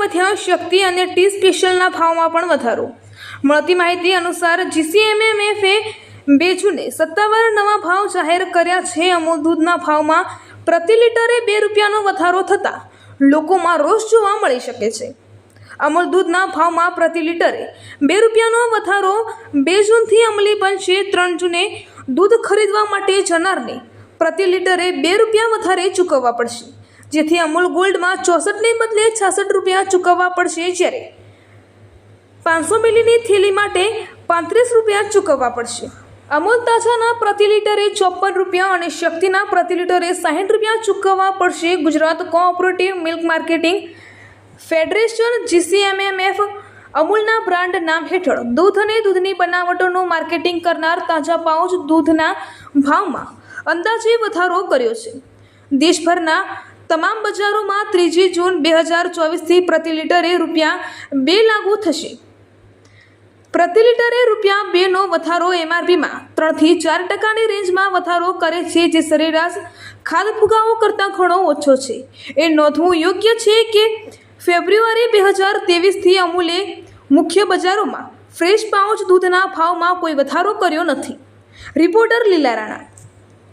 મધ્ય શક્તિ અને ટી સ્પેશિયલના ભાવમાં પણ વધારો. મળતી માહિતી અનુસાર જીસીએમએમએફે બે જૂને સત્તાવાર નવા ભાવ જાહેર કર્યા છે. અમૂલ દૂધના ભાવમાં પ્રતિ લીટરે બે રૂપિયાનો વધારો થતાં લોકોમાં રોષ જોવા મળી શકે છે. અમૂલ દૂધના ભાવમાં પ્રતિ લીટરે બે રૂપિયાનો વધારો બે જૂનથી અમલી બનશે. ત્રણ જૂને દૂધ ખરીદવા માટે જનારને પ્રતિ લીટરે બે રૂપિયા વધારે ચૂકવવા પડશે. જેથી અમૂલ ગોલ્ડમાં ચોસઠને બદલે છાસઠ રૂપિયા ચૂકવવા પડશે જ્યારે. પાંચસો મિલીની થેલી માટે પાંત્રીસ રૂપિયા ચૂકવવા પડશે. અમૂલ તાજાના પ્રતિ લીટરે ચોપન રૂપિયા અને શક્તિના પ્રતિ લીટરે સાહીઠ રૂપિયા ચૂકવવા પડશે Gujarat Cooperative Milk Marketing Federation GCMMF અમૂલના brand નામ હેઠળ દૂધ અને દૂધની બનાવટોનું માર્કેટિંગ કરનાર તાજા પાઉચ દૂધના ભાવમાં અંદાજે વધારો કર્યો છે. દેશભરના તમામ બજારોમાં ત્રીજી જૂન બે હજાર ચોવીસથી પ્રતિ લીટરે રૂપિયા બે લાગુ થશે. પ્રતિ લીટરે રૂપિયા બેનો વધારો એમઆરપીમાં ત્રણથી ચાર ટકાની રેન્જમાં વધારો કરે છે જે સરેરાશ ખાદ ફુગાવો કરતાં ઘણો ઓછો છે. એ નોંધવું યોગ્ય છે કે ફેબ્રુઆરી બે હજાર ત્રેવીસથી અમૂલે મુખ્ય બજારોમાં ફ્રેશ પાઉચ દૂધના ભાવમાં કોઈ વધારો કર્યો નથી. રિપોર્ટર લીલા રાણા.